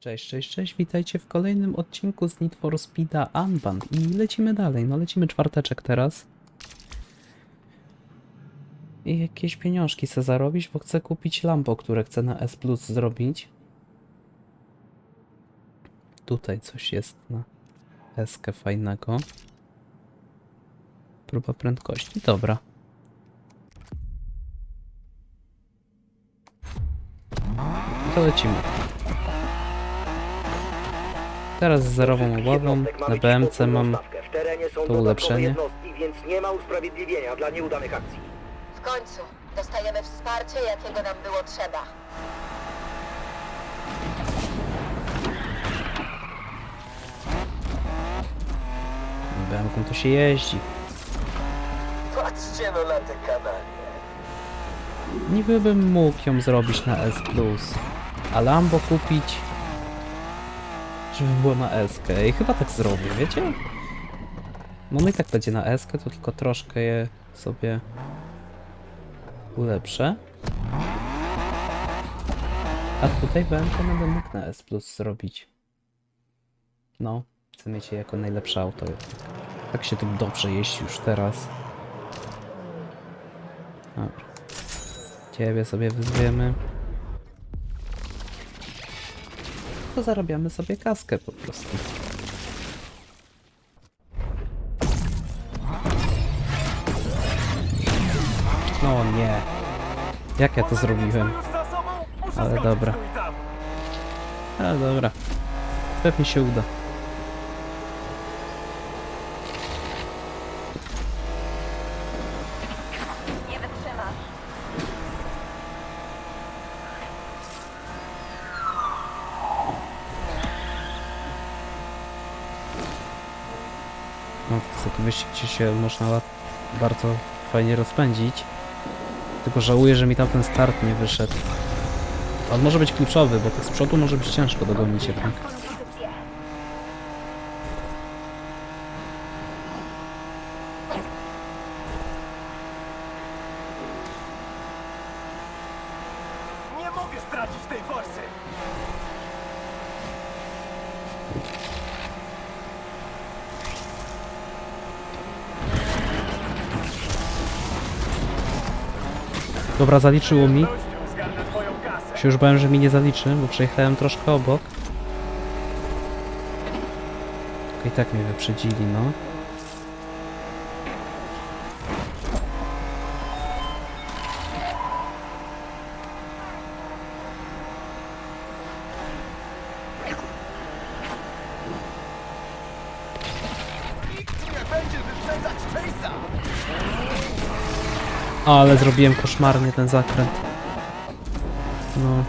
Cześć, cześć, cześć, witajcie w kolejnym odcinku z Need for Speed'a Unbound i lecimy dalej, no lecimy czwarteczek teraz. I jakieś pieniążki chcę zarobić, bo chcę kupić Lambo, które chcę na S Plus zrobić. Tutaj coś jest na S fajnego. Próba prędkości, dobra. To lecimy. Teraz z zerową obławą na BMC mam to ulepszenie. więc nie ma usprawiedliwienia dla nieudanych akcji. W końcu dostajemy wsparcie, jakiego nam było trzeba. BMK to się jeździ. Patrzcie no na te kanalie. Niby bym mógł ją zrobić na S+, a Lambo kupić, żeby było na S. I chyba tak zrobię, wiecie? No i tak będzie na S, to tylko troszkę je sobie ulepszę. A tutaj BMK będę mógł na S Plus zrobić. No, chcę mieć je jako najlepsze auto. Tak się tym dobrze jeździ już teraz. Dobra. Ciebie sobie wyzwiemy. To zarabiamy sobie kaskę po prostu. No nie. Jak ja to zrobiłem? Ale dobra. Ale dobra. Pewnie się uda. Nie wytrzymasz. No, to jest taki wyścig, gdzie się można bardzo fajnie rozpędzić. Tylko żałuję, że mi tam ten start nie wyszedł. On może być kluczowy, bo tak z przodu może być ciężko dogonić jednak. Dobra, zaliczyło mi. Się już bałem, że mi nie zaliczy, bo przejechałem troszkę obok. I tak mnie wyprzedzili, no. Ale zrobiłem koszmarnie ten zakręt. No.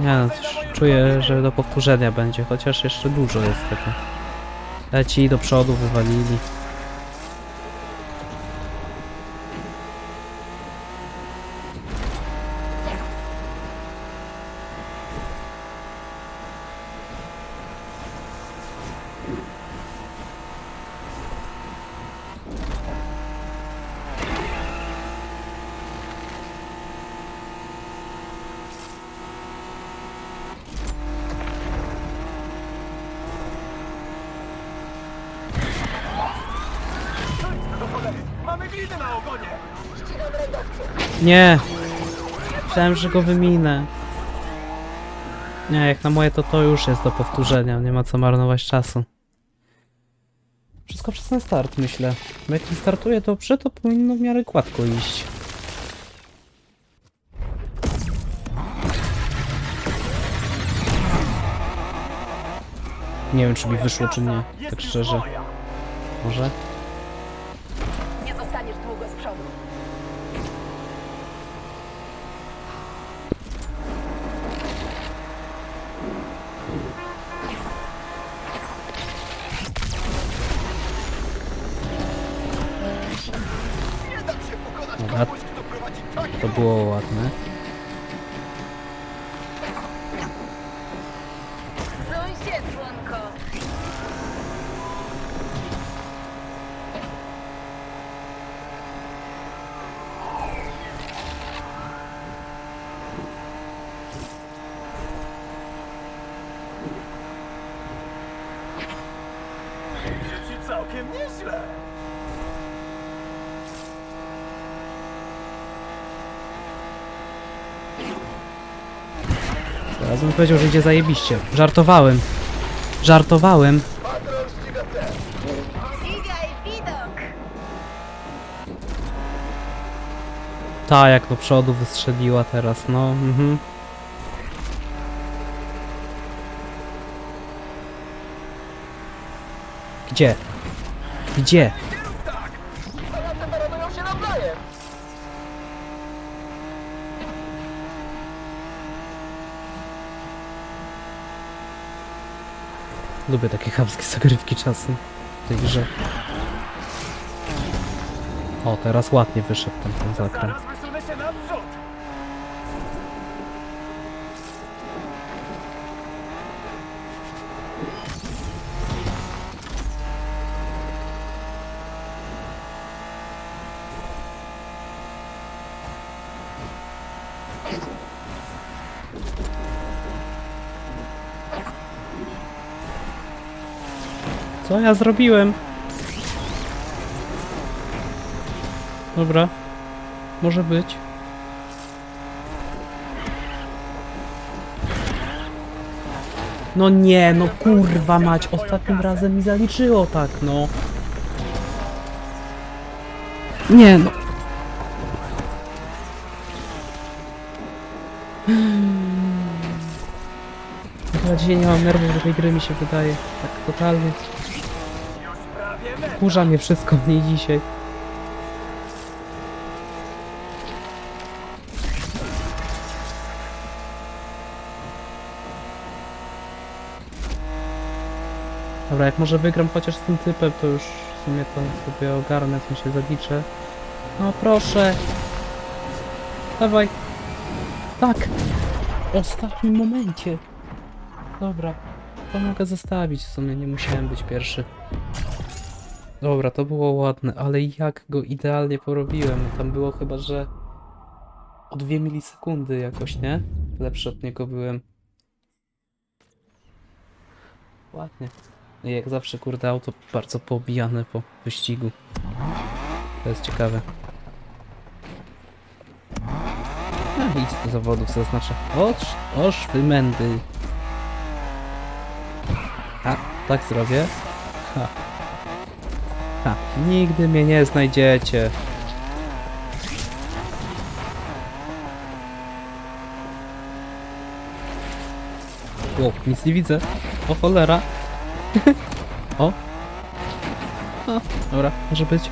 Nie no, czuję, że do powtórzenia będzie, chociaż jeszcze dużo jest tego. Leci do przodu, wywalili. Nie! Myślałem, że go wyminę. Nie, jak na moje to to już jest do powtórzenia, nie ma co marnować czasu. Wszystko przez ten start, myślę. Bo jak nie startuje dobrze, to powinno w miarę gładko iść. Nie wiem, czy mi wyszło, czy nie. Tak szczerze. Może? było ładne. Idzie ci całkiem nieźle! Teraz bym powiedział, że idzie zajebiście. Żartowałem. Żartowałem. Podziwiaj widok! Ta jak do przodu wystrzeliła teraz, no. Mhm. Gdzie? Gdzie? A ja temperują się nawzajem. Lubię takie chamskie zagrywki czasem w tej grze. O, teraz ładnie wyszedł ten, ten zakręt. Co ja zrobiłem? Dobra. Może być. No nie, no kurwa mać, ostatnim razem mi zaliczyło tak, no. Nie, no. Chyba dzisiaj nie mam nerwów do tej gry, mi się wydaje. Tak totalnie. Już prawie meta. Kurza mnie wszystko w niej dzisiaj. Dobra, jak może wygram chociaż z tym typem, to już w sumie to sobie ogarnę, w sensie zaliczę. No proszę. Dawaj. Tak. W ostatnim momencie. Dobra. To mogę zostawić w sumie, nie musiałem być pierwszy. Dobra, to było ładne, ale jak go idealnie porobiłem. Tam było chyba, że o 2 milisekundy jakoś, nie? Lepszy od niego byłem. Ładnie. I jak zawsze, kurde, auto bardzo poobijane po wyścigu. To jest ciekawe. No idź do zawodów, zaznaczę. Oż, oż, wy mędy. A, tak zrobię. Ha. Ha, nigdy mnie nie znajdziecie. O, nic nie widzę. O cholera. o. O, dobra, może być.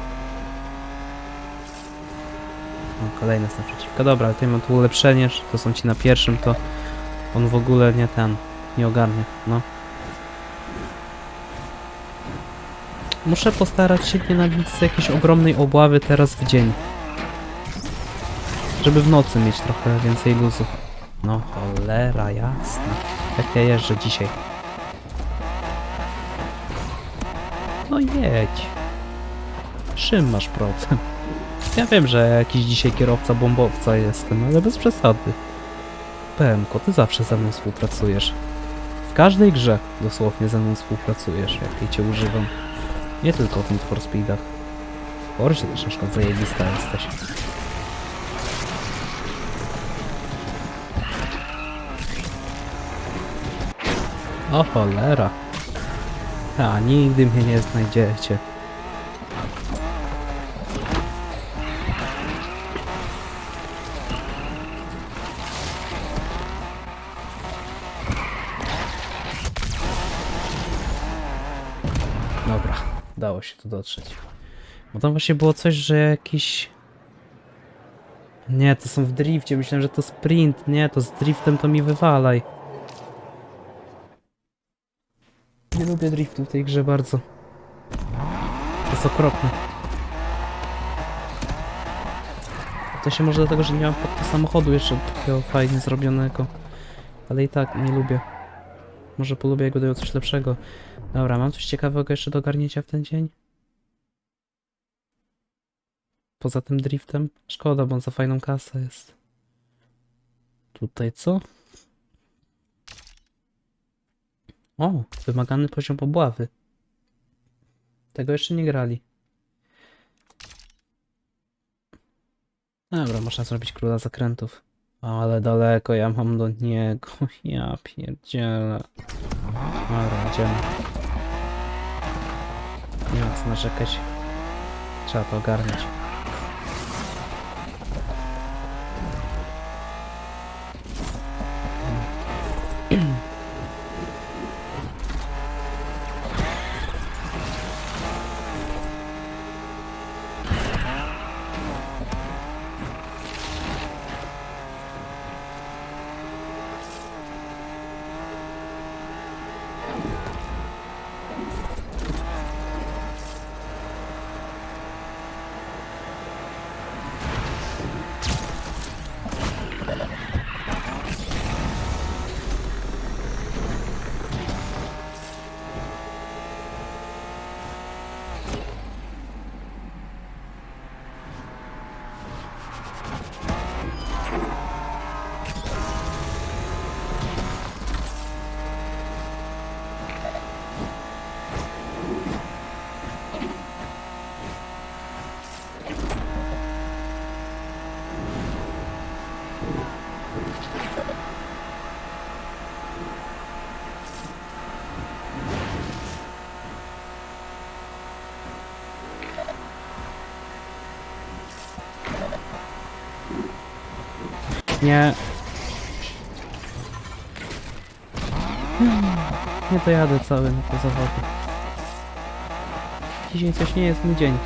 O, kolejny jest naprzeciwka. Dobra, tutaj mam tu ulepszenie, że to są ci na pierwszym, to on w ogóle nie ten, nie ogarnie, no. Muszę postarać się nie nabić z jakiejś ogromnej obławy teraz w dzień. Żeby w nocy mieć trochę więcej luzu. No cholera jasna. Jak ja jeżdżę dzisiaj. No jedź. Czym masz problem? Ja wiem, że jakiś dzisiaj kierowca bombowca jestem, ale bez przesady. PMko, ty zawsze ze mną współpracujesz. W każdej grze dosłownie ze mną współpracujesz, jak tej cię używam. Nie tylko w Need for Speedach. W Forzie też przykład zajebista jesteś. O cholera. A, nigdy mnie nie znajdziecie. Tu dotrzeć. Bo tam właśnie było coś, że jakiś... Nie, to są w drifcie, myślałem, że to sprint. Nie, to z driftem to mi wywalaj. Nie lubię driftu w tej grze bardzo. To jest okropne. To się może dlatego, że nie mam podka samochodu jeszcze takiego fajnie zrobionego. Ale i tak nie lubię. Może polubię, jak miał coś lepszego. Dobra, mam coś ciekawego jeszcze do ogarnięcia w ten dzień? Poza tym driftem? Szkoda, bo on za fajną kasę jest. Tutaj co? O, wymagany poziom obławy. Tego jeszcze nie grali. Dobra, można zrobić króla zakrętów. Ale daleko ja mam do niego. Ja pierdzielę. Dobra, idziemy. Nie ma co narzekać. Trzeba to ogarnąć. Nie. Nie dojadę cały na te zawody. Dzisiaj coś nie jest mój dzień.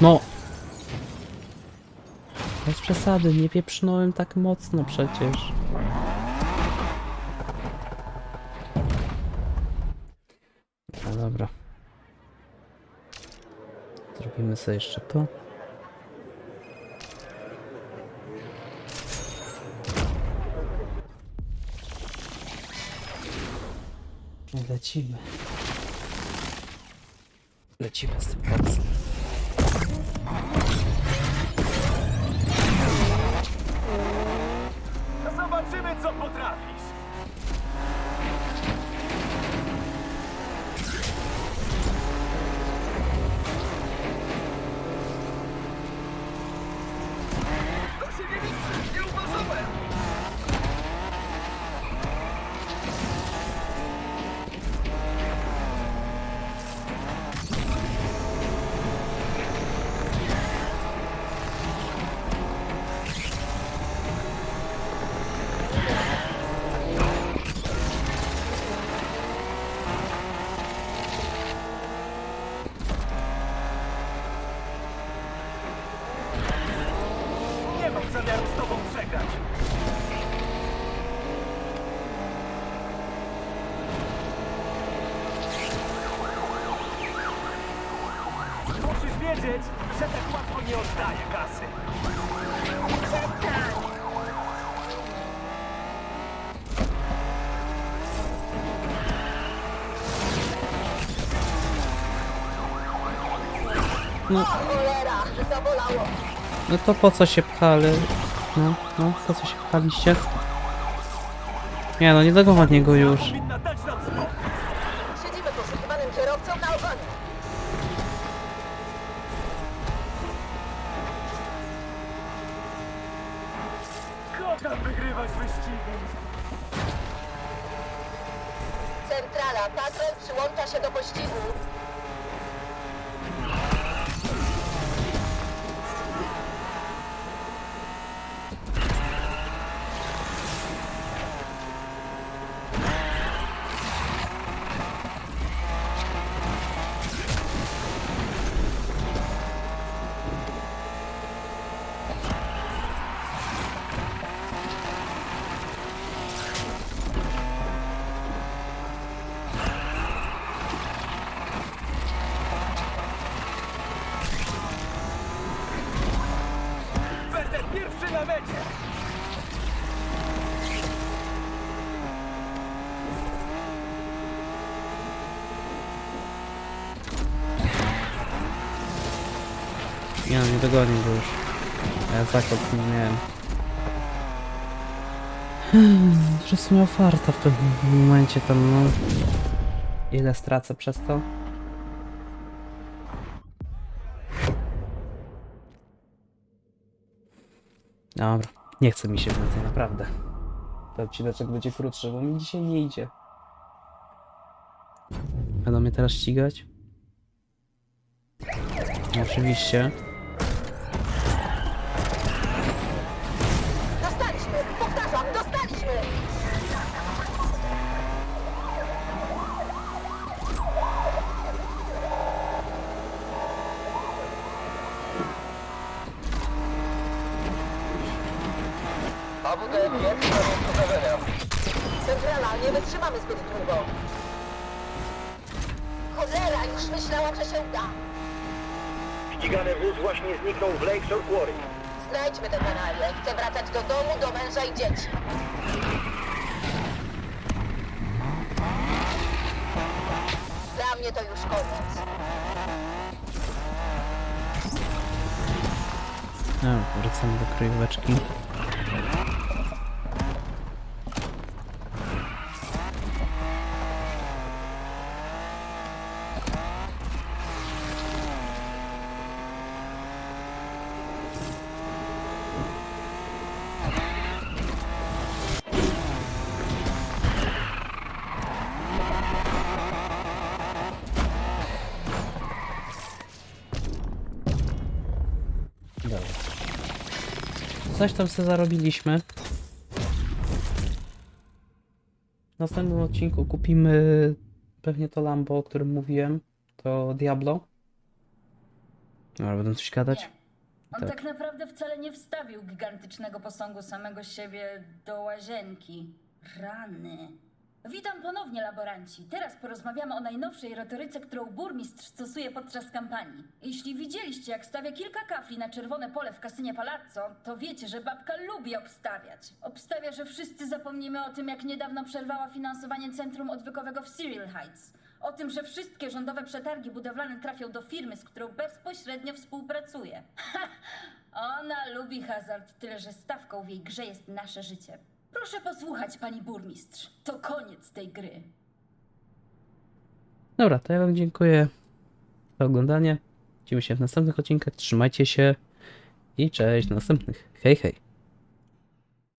No. Bez przesady, nie pieprznąłem tak mocno przecież. Zrobimy sobie jeszcze to. Lecimy. Lecimy z tym boksem. Zobaczymy, co potrafisz. Wiedzieć, że tak łatwo nie oddaję kasy. No, Cholera, zabolało. no to po co się pchali? No, no, po co się pchaliście? Nie no, nie dogonię go już. Siedzimy poszukiwanym kierowcą na ogonie. Centrala, patrol przyłącza się do pościgu. Go już. Ja zakład nie miałem. Po prostu miał farta w pewnym momencie tam, no. Ile stracę przez to? Dobra, nie chce mi się więcej, naprawdę. Ten odcineczek będzie krótszy, bo mi dzisiaj nie idzie. Będą mnie teraz ścigać? Oczywiście. AWD-1 koniec gotowania. Centrala, nie wytrzymamy zbyt długo. Cholera, już myślałam, że się uda. Ścigany wóz właśnie zniknął w Lakeshore Quarry. Znajdźmy tę kanalię. Chcę wracać do domu, do męża i dzieci. Dla mnie to już koniec. No, wracamy do kryjóweczki. Dobra. Coś tam sobie zarobiliśmy. W następnym odcinku kupimy pewnie to Lambo, o którym mówiłem. To Diablo. Dobra, będę coś gadać? On Tak. tak. naprawdę wcale nie wstawił gigantycznego posągu samego siebie do łazienki. Rany. Witam ponownie, laboranci. Teraz porozmawiamy o najnowszej retoryce, którą burmistrz stosuje podczas kampanii. Jeśli widzieliście, jak stawia kilka kafli na czerwone pole w kasynie Palazzo, to wiecie, że babka lubi obstawiać. Obstawia, że wszyscy zapomnimy o tym, jak niedawno przerwała finansowanie centrum odwykowego w Cyril Heights. O tym, że wszystkie rządowe przetargi budowlane trafią do firmy, z którą bezpośrednio współpracuje. Ona lubi hazard, tyle że stawką w jej grze jest nasze życie. Proszę posłuchać, pani burmistrz. To koniec tej gry. Dobra, to ja wam dziękuję za oglądanie. Widzimy się w następnych odcinkach. Trzymajcie się i cześć następnych. Hej, hej.